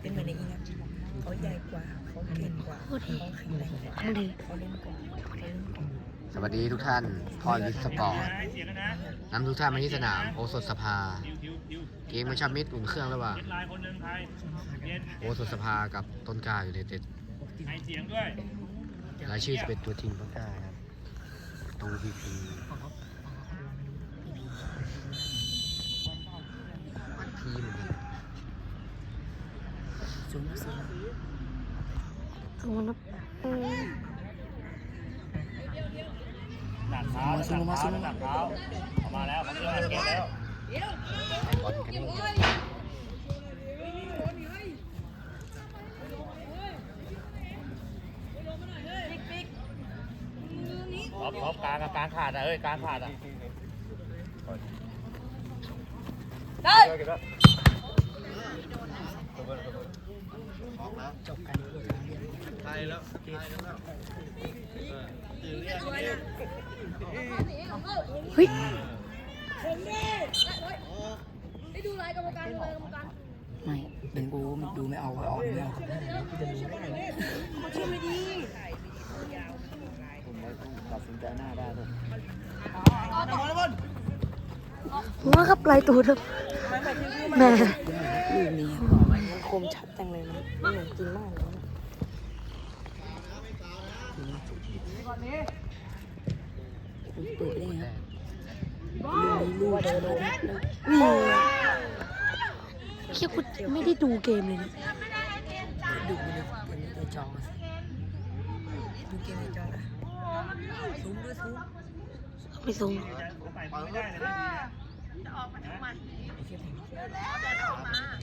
เป็นเหมือนในอีนะเขาใหญ่กว่าเขาเก่งกว่าเขาแข็งแรงกว่าเขาเล่นกว่าเขาเล่นกว่าสวัสดีทุกท่านทอยิสปอร์ตนำทุกท่านมาที่สนาม โอสถสภา เกมประชับมิตรอุ่นเครื่องระหว่างเย็นลายคนหนึ่งไทยเย็นโอสถสภากับต้นกาอยู่ในเต็ดรายชื่อจะเป็นตัวทีมต้นกาครับตรงพีพีทีมเหมือนกัน สูงสูงสมาอืมหนักเท้าหนักเท้าหนักเท้าออกมาแล้วเขาเริ่มเก็บแล้วบอลกันนี่ท็อปท็อปกลางกลางขาดอะเอ้ยกลางขาดอะ จบกันด้วยการเรียนเฮ้ยได้ดูรายกรรมการดูรายกรรมการไม่เป็นกูไม่ดูไม่เอาไม่ออกไม่เอากูจะรู้ได้ไงเชื่อไม่ดีผมต้องตัดสินใจหน้าได้ด้วยผมว่าครับลายตูดครับแม่ลูกนี้ คมชัดจังเลยมันมันเหมือนจริงมากเลยนะเปิดได้ไงลูกนี้ลูกเดินเลยอืมเคียคุณไม่ได้ดูเกมเลยนะดูในในจอดูเกมในจอนะซูมด้วยซูมไปส่งใส่ไม่ได้เลยไอ้เชี่ยแทงแท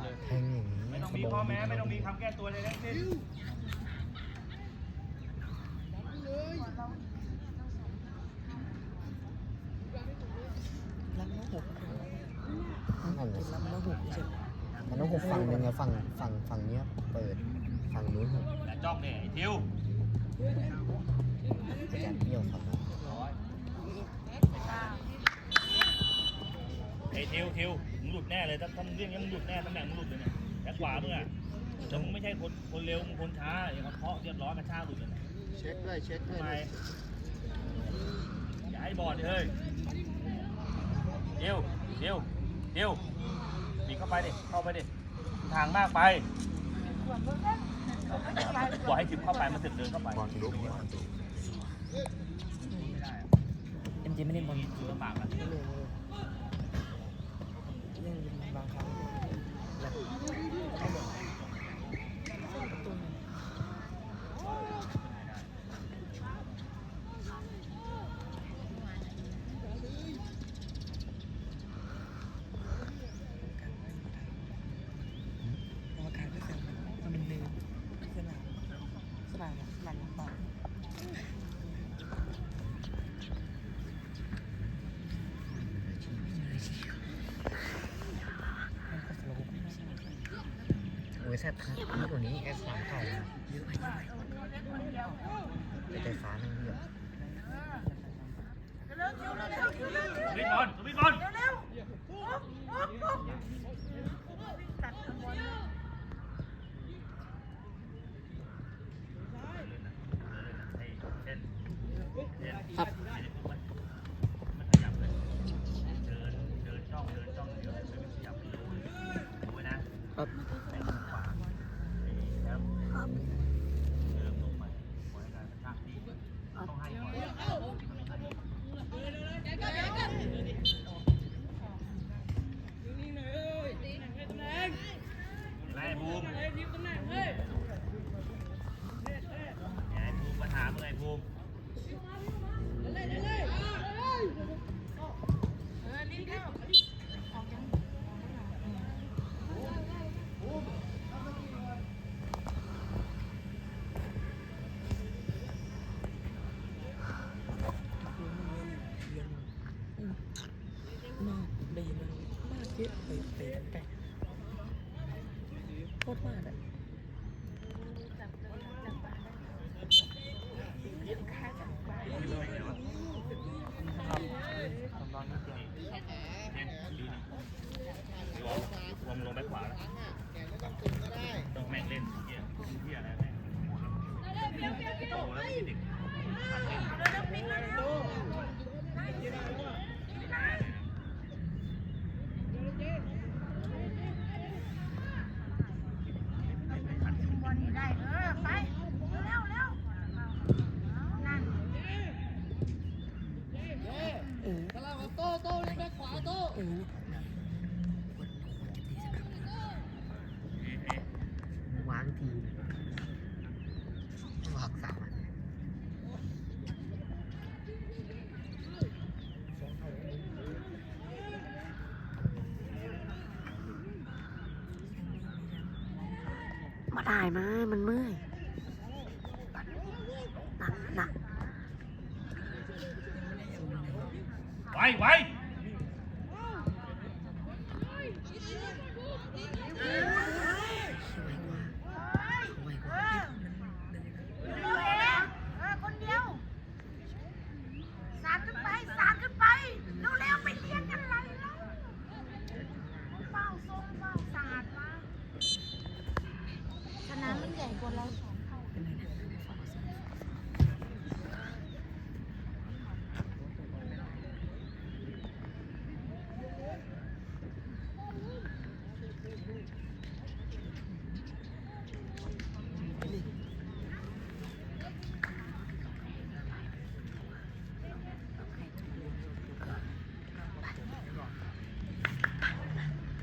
งอย่างนี้ไม่ต้องมีพ่อแม่ไม่ต้องมีคำแก้ตัวเลยทั้งสิ้นรับน้องหกนั่นน่ะสิรับน้องหกใช่ไหมมันต้องหกฝั่งหนึงไงฝั่งฝั่งฝั่งเนี้ยเปิดฝั่งนู้นหกแต่จ้องเนี่ยไอ้ทิวอาจารย์เปรี้ยวฝั่งนู้นไอ้ทิวทิวมึงหลุด แน่เลยถ้าถ้ามึงเรียกอย่างนี้มึงหลุดแน่ตำแหน่งมึงหลุดเลยเนี่ยแบ็คขวามึงอะแต่มึงไม่ใช่คนคนเร็วมึงคนช้าอย่างเขาเคาะเรียบร้อยกระชากหลุดเลยนะเช็คด้วยเช็คด้วยทำไมอย่าให้บอดดิเฮ้ยเดี๋ยวเดี๋ยวเดี๋ยวบีบเข้าไปดิเข้าไปดิทางมากไปบอกให้ถิบเข้าไปมันถึงเดินเข้าไปบอลลุกเอ็มจีไม่เล่นบอลคือลำบากอะ เล่นเลยเล่นบางครั้งแบบ ให้หมดประตู หนึ่งกรรมการก็เสร็จมันเป็นเดินสนามสนามสนามบอลโอ้ยแซ่บครับมากกว่านี้แอสสามเก่านะเยอะไปเยอะไปแต่ไฟฟ้านั่งเรียบวิ่งบอลวิ่งบอลครับมันขยับเลย เดิน เดินจ้อง เดินจ้องเดี๋ยวมันขยับเลยดูไว้นะครับ แต่งขวาแล้วเดินลงไปปล่อยให้การกระชากดีต้องให้ก่อนไล่ภูมิไอ้ภูมิปัญหาเมื่อไอ้ภูมิ มากดีมันมากเยอะไปไปไปโคตรมากอะ โตแล้วไม่ใช่เด็กหัดเล่น บอลนี่ได้เออไปเร็วเร็วนั่น เออตลาดโตโตเล่นแบ็คขวา โอ้วางทีวางสามอันมาได้ไหมมันเมื่อยหนักหนัก ไวไว ไวกว่าไวกว่า เร็วเองเออคนเดียวสาดขึ้นไปสาดขึ้นไปเร็วเร็วไปเรียนกันอะไรแล้วเฝ้าทรงเฝ้าสาดมาสนามมันใหญ่กว่าเราสองเท่า เป็นไรนะ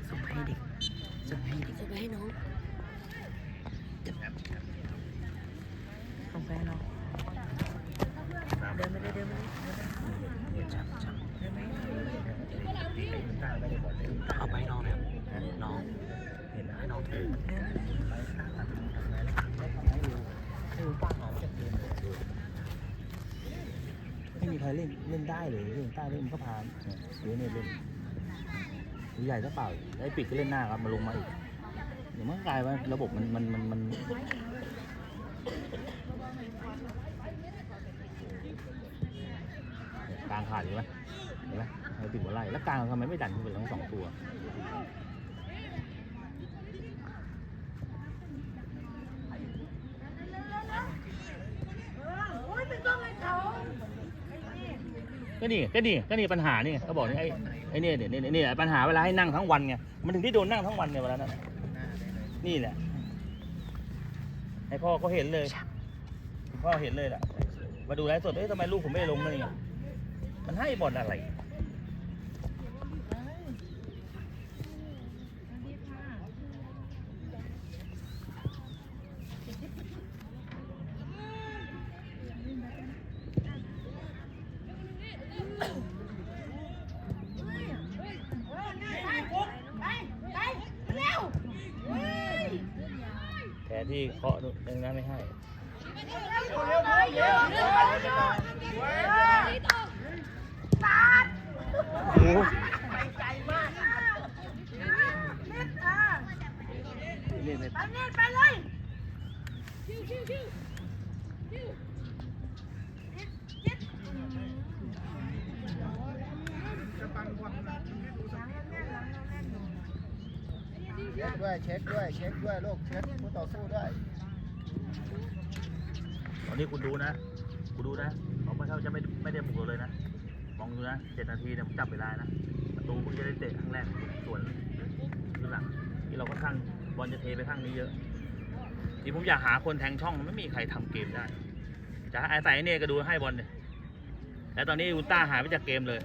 ส่งให้เด็กส่งให้เด็ก จะไปให้น้อง ส่งไปให้น้องเดินไปเลยเดินไปเลยเดินไปจับจับเดินไปเอาไปให้น้องเลยน้องเห็นให้น้องถือให้รู้ป้าน้องจะเดิน ไม่มีใคร เล่นเล่นได้เลยเล่นใต้เล่นก็พาเดี๋ยวเนี่ยเล่นใหญ่ก็เปล่าไอ้ปิดก็เล่นหน้าครับมาลงมาอีกเดี๋ยวมันกลายว่าระบบมันมันมันมันกลางขาดอยู่ไหมเห็นไหมไอ้ปิดหัวไหล่แล้วกลางทำไมไม่ดันขึ้นไปทั้งสองตัว โอ้ยไม่ต้องให้เขา ก็นี่ก็นี่ก็นี่ปัญหานี่เขาบอกนี่ไอ้ไอ้เนี่ยเนี่ยเนี่ยเนี่ยปัญหาเวลาให้นั่งทั้งวันไงมันถึงที่โดนนั่งทั้งวันเนี่ยเวลานั้นน่ะนี่แหละให้พ่อเขาเห็นเลยพ่อเห็นเลยแหละมาดูไลฟ์สดเอ้ยทำไมลูกผมไม่ได้ลงเลยมันให้บอลอะไร ไปไปเร็ว ที่เคาะยังนั้นไม่ให้ดไปใจมากเล่นอะเล่นไม่ไปเล่นไปเลยเช็คด้วยเช็คด้วยเช็คด้วยลูกเช็ค ต่อสู้ด้ ตอนนี้คุณดูนะคุณดูนะเขาไม่เขาจะไม่ไม่ได้บุกเราเลยนะ มองดูนะเจ็ดนาทีเนี่ยผมจับเวลานะ ประตูเพิ่งจะได้เตะครั้งแรก ส่วนคือหลังที่เราก็ข้างบอลจะเทไปข้างนี้เยอะ ที่ผมอยากหาคนแทงช่องไม่มีใครทำเกมได้ จะให้อาศัยเนี่ยก็ดูให้บอลเนี่ยแล้วตอนนี้อุลตร้าหายไปจากเกมเลย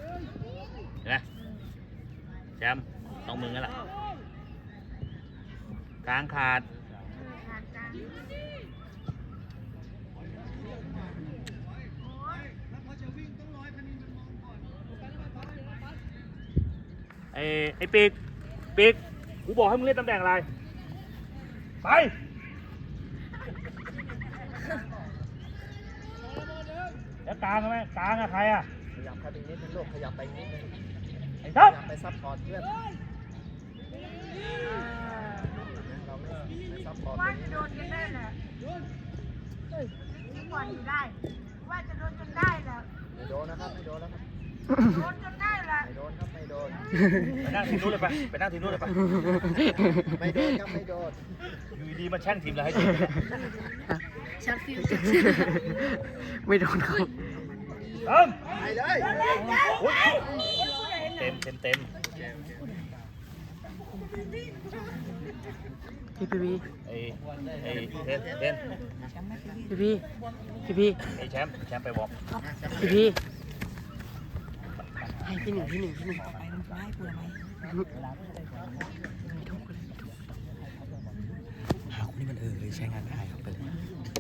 เห็นไหมแชมป์ต้องมึงกันละกลางขาด ไอ้ไอ้ปีกปีกกูบอกให้มึงเล่นตำแหน่งอะไร ไป แล้วกลางไหมกลางอะใครอะขยับไปอีกนิดนึงลูกขยับไปอีกนิดนึงไอ้ขครับยับไปซับพอร์ตเพื่อนเราไม่ไม่ซับพอร์ต ว่าจะโดนกันได้แหละที่ก่อนอยู่ได้ ว่าจะโดนจนได้แหละไม่โดนนะครับไม่โดนแล้วครับโดนจนได้แหละไม่โดนครับไม่โดนไปนั่งทีนู้นเลยไปไปนั่งทีนู้นเลยไปไม่โดนครับไม่โดนอยู่ดีมาแช่งทีมเราให้ทีมช็อตฟิวไม่โดนเขาเอิ่มอุ๊ยเต็มเต็มเต็มพี่พี่พี่ ไอ้เทนเทนพี่พี่พี่พี่ไอ้แชมป์แชมป์ไปบอกพี่พี่ให้พี่หนึ่งพี่หนึ่งพี่หนึ่งไปมันไล่เปลือยไหมไม่ถูกเลยไม่ถูกหาคนที่มันเออเลยใช้งานไม่ได้ครับไปเลย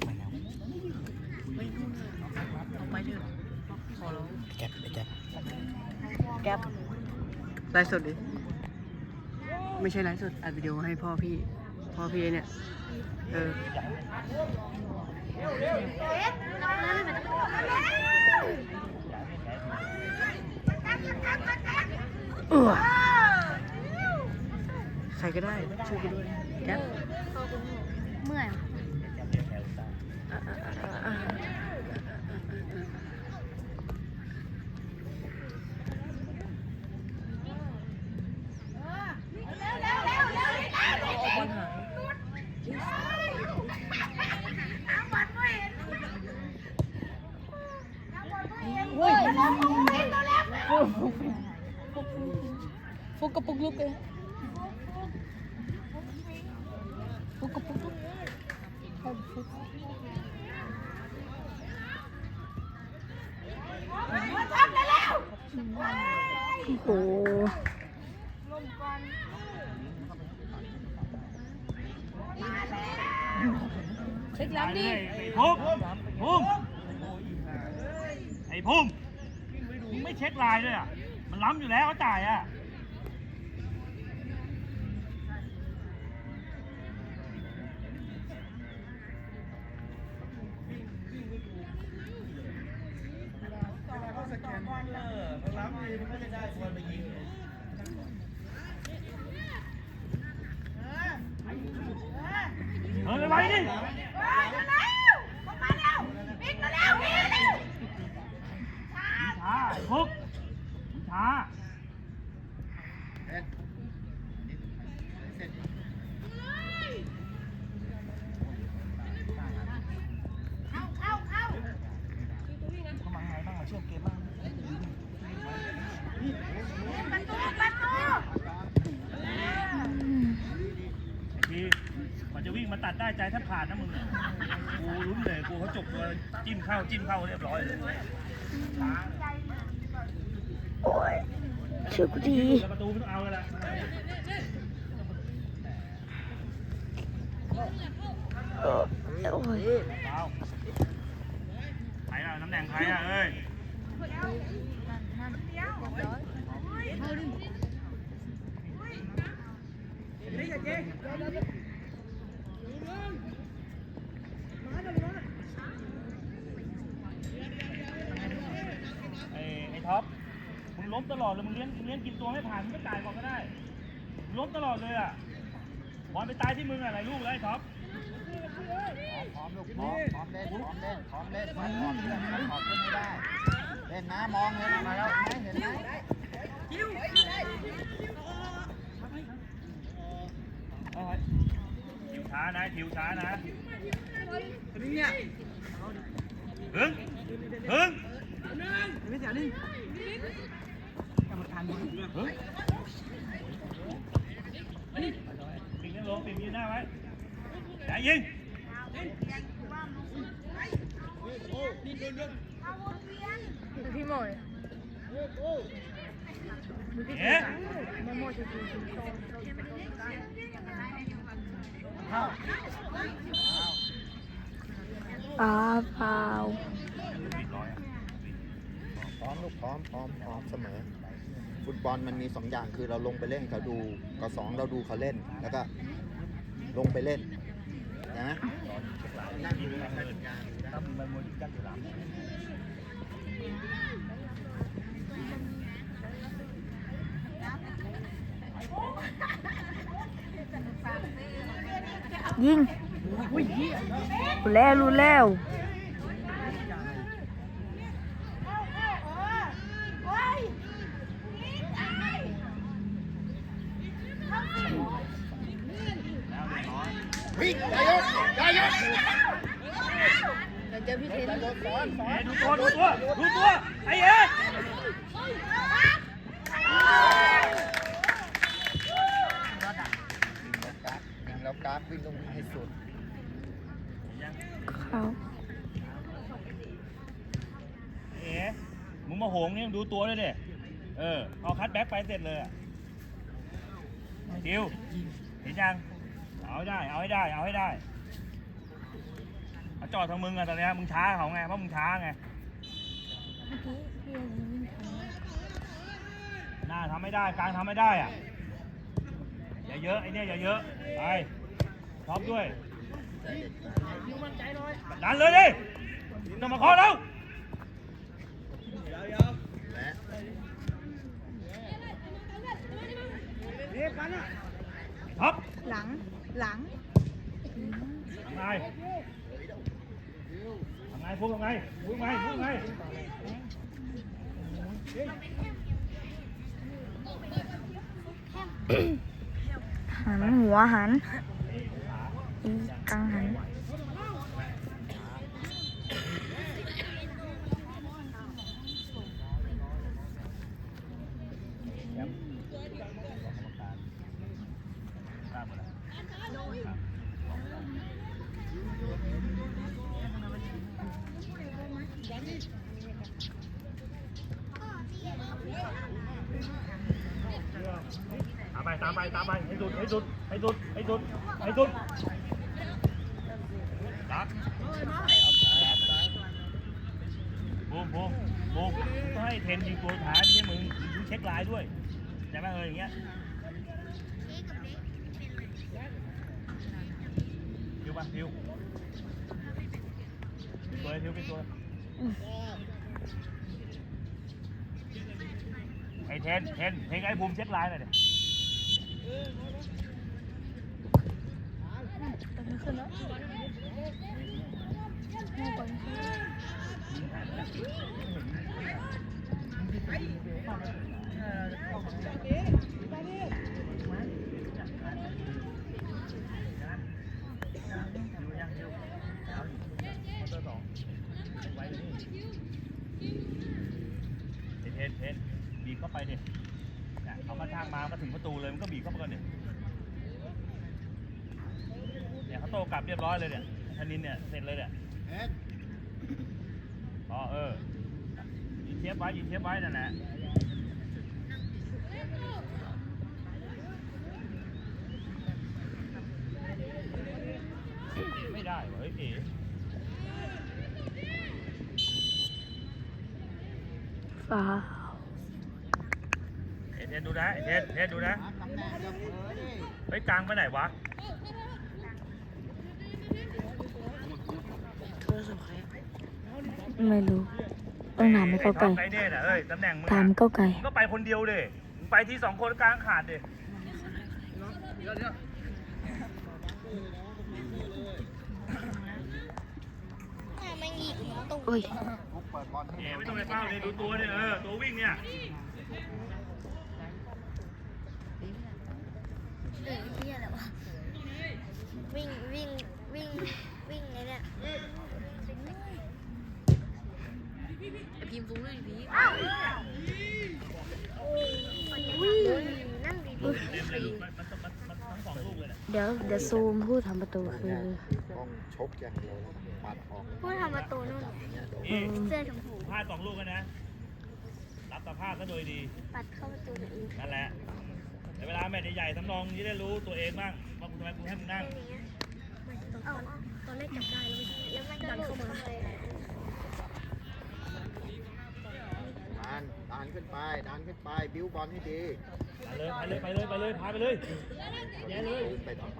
ไม่เอาไม่นู่นเลยเอาไปเถอะขอร้องแก๊ปแก๊ปแก๊ปไลฟ์สดดิไม่ใช่ไลฟ์สดอัดวิดีโอให้พ่อพี่ พ่อพี่เนี่ย เออเออใครก็ได้ ช่วยกูด้วยแก๊ปเมื่อยอะอะอะอะอะ บอลหาย เว้ย ฟุกกระปุกลุกเลยฟุกกระปุกลุกเอาฟุกโอ้โหเช็คล้ำดิไอ้พุ่มพุ่มไอ้พุ่มมึงไม่เช็คลายด้วยอะ มันล้ำอยู่แล้วเขาจ่ายอะ เออไปไปดิช้าไอ้พุกช้า ช่วงเกมบ้างพี่กว่าจะวิ่งมาตัดได้ใจแทบขาดนะมึงกูลุ้นเลยกูเขาจบตัวจิ้มเข้าจิ้มเข้าเรียบร้อยเลยโอ้ยเชื่อกูดีประตูไม่ต้องเอาเลยล่ะ เออโอ้ย เอาใครอะตำแหน่งใครอะเอ้ย ไอ้ไอ้ท็อป มึงล้มตลอดเลย มึงเลี้ยงมึงเลี้ยงกินตัวไม่ผ่าน มึงก็จ่ายก่อนก็ได้มึงล้มตลอดเลยอะบอลไปตายที่มึงอะหลายลูกแล้วไอ้ท็อป พร้อมลูก พร้อมเล่นพร้อมเล่นพร้อมเล่นมันถอดขึ้นมันถอดขึ้นไม่ได้ เล่นนะมองเห็นไหมเห็นไหมเห็นไหมทิวช้านะทิวช้านะเนี่ยหึงหึงไม่เสียนี่กรรมการหึงปิงนั่งลงปิงยืนหน้าไว้อย่ายิง พี่หมดเอ๊ะอาเปล่าพร้อมลูกพร้อมพร้อมพร้อมเสมอ ฟุตบอลมันมีสองอย่างคือเราลงไปเล่นเขาดูกับสองเราดูเขาเล่นแล้วก็ลงไปเล่น นะยิงรู้แล้วรู้แล้ว วิ่งอย่าหยุดอย่าหยุด เจอพี่เทน เอ๋ ดูตัวดูตัวดูตัวไอ้เอ๋ยิงแล้วกราฟวิ่งลงให้สุดเขาเอ๋มึงมาโหงนี่มึงดูตัวด้วยดิเออเอาคัดแบ็คไปเสร็จเลยอะทิวเห็นยัง เอาให้ได้ เอาให้ได้ เอาให้ได้ เขาจอดทางมึงอะตอนเนี้ยมึงช้าเขาไงเพราะมึงช้าไงเมื่อกี้พี่ยังวิ่งทางหน้าทำไม่ได้กลางทำไม่ได้อะอย่าเยอะไอ้เนี่ยอย่าเยอะไปท็อปด้วยดันเลยดิต้องมาเคอแล้วท็อปหลังหลัง ทำไงทำ ไงพูดทำไงพูดไงพูดไงหันหัวหันอีกังหัน ทราบหมดแล้วตามไปตามไป ตามไปให้สุดให้สุดให้สุดให้สุดให้สุดรักบูมบูมบูมต้องให้เทนยิงตัวท้ายไม่ใช่มึงมึงเช็คไลน์ด้วยใช่ไหมเอออย่างเงี้ยพิวป่ะพิวเป็นตัวเลยพิวเป็นตัวไอ้เทนเทนเทนไอ้บูมเช็คไลน์หน่อยดิ เทนเทนบีบเข้าไปเนี่ยเอามา ทางมาก็ถึงประตูเลยมันก็บีบเข้าไปก่อนดิเนี่ยเขาโตกลับเรียบร้อยเลยเนี่ยธนินเนี่ยเสร็จเลยเนี่ยเอ็ดอ๋อเออยิงเทียบไว้ยิงเทียบไว้นั่นแหละไม่ได้เว้ยเอ๋ฟ้าเทนดูนะเทนเทนดูนะหาตำแหน่งจะเผลอดิเฮ้ยกลางไปไหนวะไม่รู้ต้องถามไม่เข้าไกลไอ้เน่น่ะเอ้ยตำแหน่งมึงถามอะเข้าไกลมึงก็ไปคนเดียวดิมึงไปที่สองคนกลางขาดดิโอ้ยฟุกเปิดบอลให้เอ๋ไม่ต้องไปเฝ้าเลยดูตัวเนี่ยเออตัววิ่งเนี่ย เออเฮียอะไรวะวิ่งวิ่งวิ่งวิ่งไงเนี่ยพิมพ์ฟุ้งเลยพี่วิ่งนั่งดีเต็มเลยลูกมันมันมันมันทั้งสองลูกเลยเนี่ยเดี๋ยวเดี๋ยวซูมผู้ทำประตูคือ ต้องชกอย่างเดียวแล้วปัดออกผู้ทำประตูนู่นเอ๋เสื้อชมพูพลาดสองลูกแล้วนะ รับสภาพก็โดยดี ปัดเข้าประตูตัวเองนั่นแหละ แต่เวลาแมตช์ใหญ่ๆสำรองจะได้รู้ตัวเองบ้างว่ากูทำไมกูให้มึงนั่งเอาตอนแรกจับได้แล้วไม่ดันเข้ามาดานดานขึ้นไปดานขึ้นไป บิ้วบอลให้ดี ไปเลย ไปเลย ไปเลย ไปเลย พาไปเลยแย่เลยยืนไปทำไม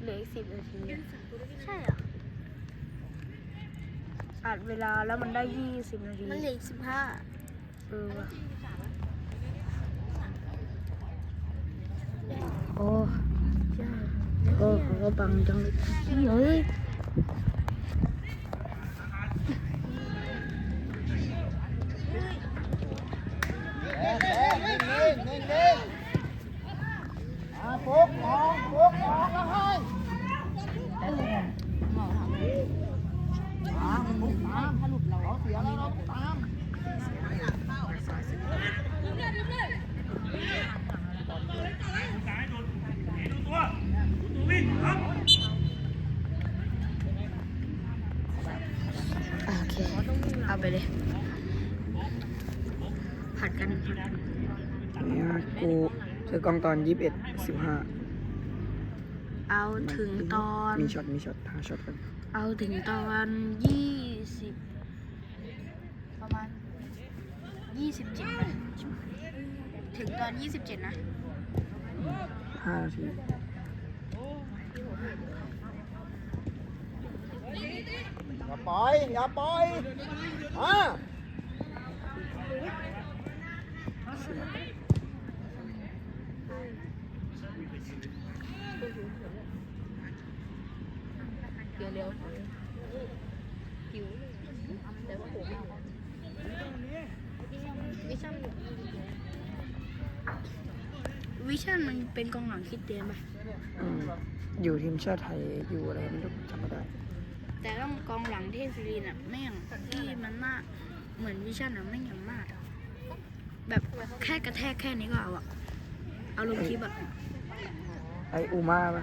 เหลืออีกสิบนาทีใช่เหรอ อัดเว ลาแล้วมันได้ยี่สิบนาทีมันเหลืออีกสิบห้าเออว่ะโอ้โอ้เขาก็บังจังเลยพี่เอ้ย เด้งเด้งนิ่งนิ่งนิ่งนิ่งอ่าฟุกมองฟุกมองแล้วให้ตามฟุก ตามถ้าหลุดเราเสียแล้วเราตามโอเค เอาไปเลย ผัดกันผัดกันเนี่ยกูเจอกองตอนยี่สิบเอ็ดสิบห้า เอาถึงตอน มีช็อตมีช็อตหาช็อตกันเอาถึงตอนยี่สิบประมาณยี่สิบเจ็ดถึงตอนยี่สิบเจ็ดนะห้านาทีอย่าปล่อยอย่าปล่อยอ่าวิชั่นมันเป็นกองหลังคิดเตียนปะอืมอยู่ทีมชาติไทยอยู่อะไรไม่รู้จำไม่ได้ แต่ต้องกองหลังเทพศิรินอะแม่งที่มันมากเหมือนวิชั่นอะแม่งอย่างมากอะแบบแค่กระแทกแค่นี้ก็เอาอะเอาลงคลิปอะไออูมาปะ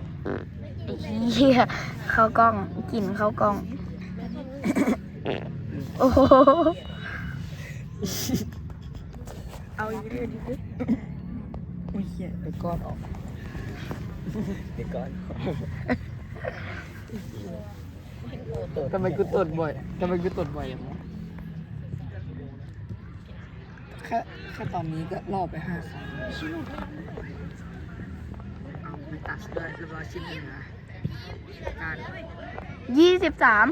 เหี้ยเข้ากล้องกลิ่นเข้ากล้อง โอ้โหเอาอีกเรื่องดิโอ้ยเหี้ยเดี๋ยวก้อนออกเดี๋ยวก้อนทำไมกูตดบ่อยทำไมกูตดบ่อยอย่างนี้แค่แค่ตอนนี้ก็รอบไปห้าครั้งเอาไปตัดด้วยเรียบร้อยชิ้นหนึ่งนะการ ยี่สิบสาม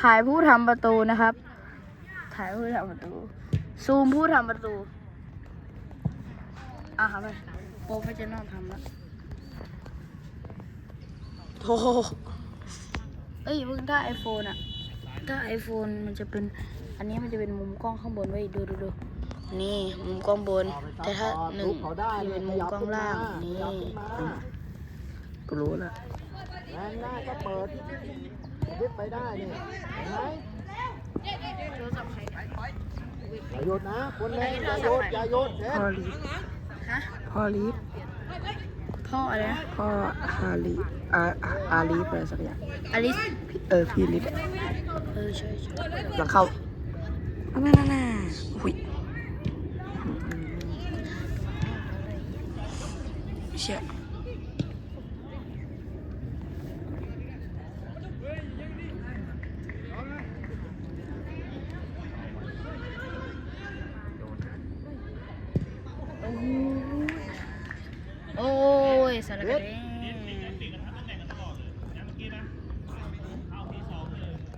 ถ่ายผู้ทำประตูนะครับ ถ่ายผู้ทำประตู ซูมผู้ทำประตู อะครับไปโปรเฟชชั่นอลทำแล้วโอ้โหเอ้ยเพิ่งถ้าไอโฟนอะถ้าไอโฟนมันจะเป็น อันนี้มันจะเป็นมุมกล้องข้างบนไว้ยดูดูดูนี่มุมกล้องบน แต่ถ้าหนึ่งเขาได้จะเป็นมุมกล้องล่างนี่ขยับขึ้นมากูรู้แล้วแรงหน้าก็เปิดยึดไปได้นี่เห็นไหมอย่าหยุดนะ คนเล่นอย่าหยุดอย่าหยุดเด็พ่อลีฟฮะพ่อลีฟพ่ออะไรนะพ่อฮาลีอาอาลีฟอะไรสักอย่างอลิสเออพี่ลีฟอะเออใช่ใช่หลังเข้าอั นนั่นน่ะหุยเชี่ย โอ้ยสารกัดเด้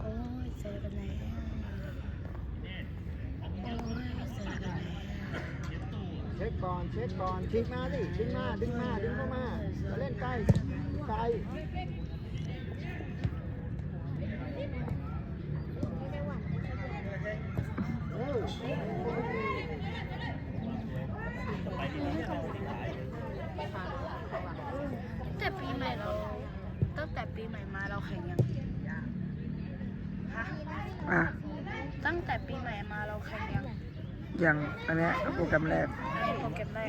โอ้ยสารกัดแน่โอ้ยสารกัดแน่ เช็คก่อนเช็คก่อนชิงมาดิชิงมาดึงมาดึงเข้ามามาเล่นใกล้ไกลเร็ว แต่ปีใหม่เราตั้งแต่ปีใหม่มาเราแข่งยังฮะอะตั้งแต่ปีใหม่มาเราแข่งยังยังอันเนี้ยโปรแกรมแรกอันนี้โปรแกรมแรก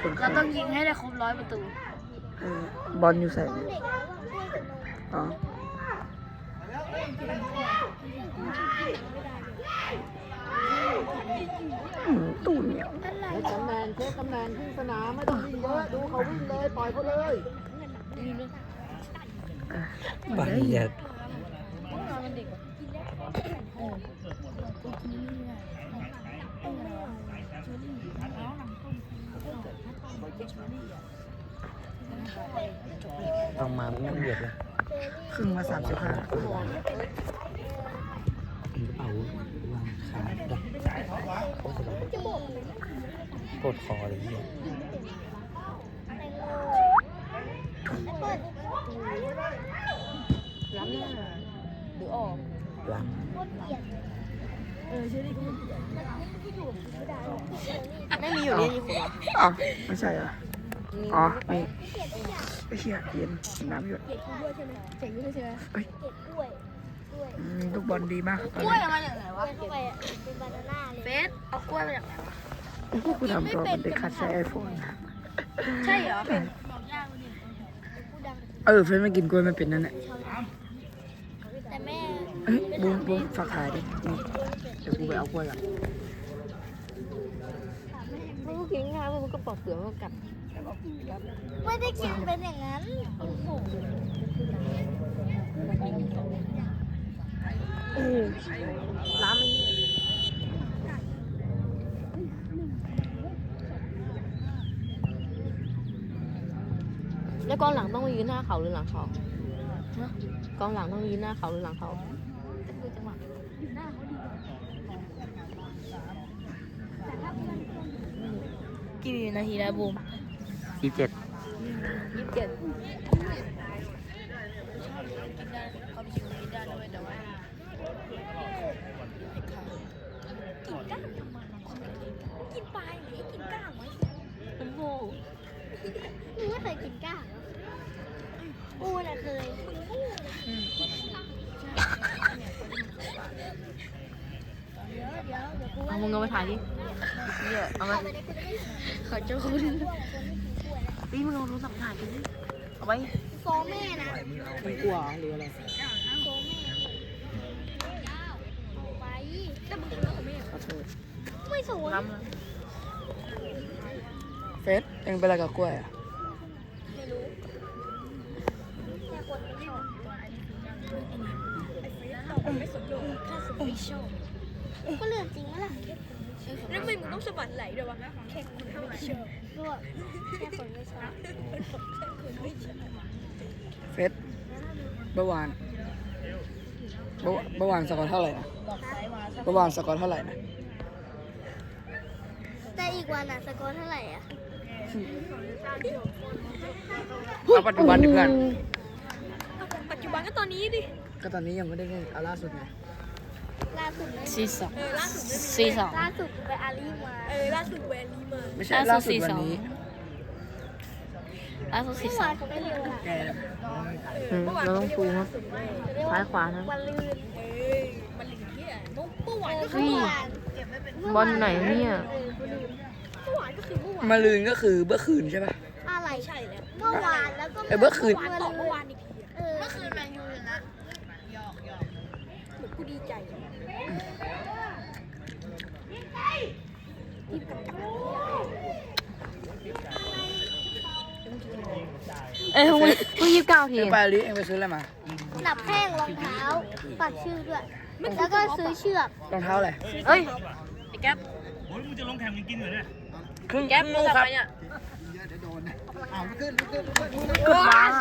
คนเราแข่งต้องยิงให้ได้ครบร้อยประตู เออบอลอยู่ใส่อ๋ออืม ตูนเหนียวเช็คตำแหน่งเช็คตำแหน่งขึ้นสนามไม่ต้องวิ่งเยอะดูเขาวิ่งเลยปล่อยเขาเลยบางเด็กต้องมาไม่ต้องเหยียบเลยครึ่งมาสามสิบห้ากระเป๋า วางขาดโคตรสบายกดคอเลยเนี่ยล้างหน้าหรือออกล้างไม่มีอยู่เนี่ยยี่คนอ๋อไม่ใช่เหรออ๋อนี่ไอ้เหี้ยเย็นน้ำหยดเจ๋งด้วยใช่ไหมเอ้ย อืมลูกบอลดีมากตอนกล้วยนี้มาจากไหนวะเฟสเอากล้วยมาจากไหนวะพวกกูทำตัวเป็นเด็กขัดใช้ไอโฟนใช่เหรอเออเฟนไม่กินกล้วยไม่เป็นนั่นแหละแต่แม่เอ้ยบูมบูมฝากถ่ายดินี่เดี๋ยวกูไปเอากล้วยก่อนมันก็กินข้าวมันก็ปอกเปลือกมันก็กัดไม่ได้กินเป็นอย่างนั้นล้าง มันแล้วกองหลังต้องยืนหน้าเขาหรือหลังเขาฮะกองหลังต้องยืนหน้าเขาหรือหลังเขากี่นาทีแล้วบูมยี่สิบเจ็ดยี่สิบเจ็ดเขาไปชิมกินได้ด้วยแต่ว่า กินป ลาอย่างนี้กินก้างไหมเป็นโบหนูไม่เคยกินก้างอูน่ะเคยเดี๋ยวเดี๋ยวเดี๋ยวกูเอามึงเอาไปถ่ายดิเยอะเอามาขอเจ้าคุณพี่มึงเอาโทรศัพท์ถ่ายกันดิเอาไว้ฟ้องแม่นะไม่กลัวหรืออะไรฟ้องแม่เอาไปแต่มึงรู้ของแม่ขอโทษไม่สวยน้ำ เฟสเองเป็นอะไรกับกล้วยอะไม่รู้แต่คนไม่ชอบไอ้เฟสตอบไม่สนโลกถ้าสนไม่ชอบก็เรื่องจริงไหมล่ะแล้วมึงต้องสะบัดไหลด้วยวะแค่คนไม่ชอบก็แค่คนไม่ชอบเฟสเมื่อวานเมื่อเมื่อวานสกอร์เท่าไหร่นะเมื่อวานสกอร์เท่าไหร่นะ แต่อีกวันอะสกอร์เท่าไหร่อะเอาปัจจุบันดิเพื่อน ปัจจุบันก็ตอนนี้ดิก็ตอนนี้ยังไม่ได้เล่นเอาล่าสุดไงล่าสุดไม่สี่สองสี่สอง ล่าสุดไปอาลีมาเออล่าสุดแวลีมาไม่ใช่ล่าสุดวันนี้ล่าสุดเมื่สี่อสอวางนเขาไม่เร็วอะแกเราต้องฟูครับซ้ายขวานะ วันลื่นเมื่อวานเมื่อวาน บอลไหนเนี่ยเออกูลืมเมื่อวานก็คือเมื่อวานมาลืนก็คือเมื่อคืนใช่ปะ อะไรใช่แล้วเมื่อวานแล้วก็เออเมื่อคืนเมื่อวานอีกทีเออเมื่อคืนแมนยูชนะหยอกหยอกเหมือนกูดีใจเอ้ยเพิ่งยี่สิบเก้าทีเองไปลิเองไปซื้ออะไรมาดับแห้งรองเท้าปักชื่อด้วย แล้วก็ซื้อเชือกรองเท้าอะไร เอ้ยไอ้ แก๊ปโอ้ยมึงจะลงแข่งมึงกินเหรอเนี่ยครึ่งแก๊ปครึ่งมาลูกจากครับไหนเนี่ยเดี๋ยวโดนนะเอาขึ้นขึ้นขึ้นกดมา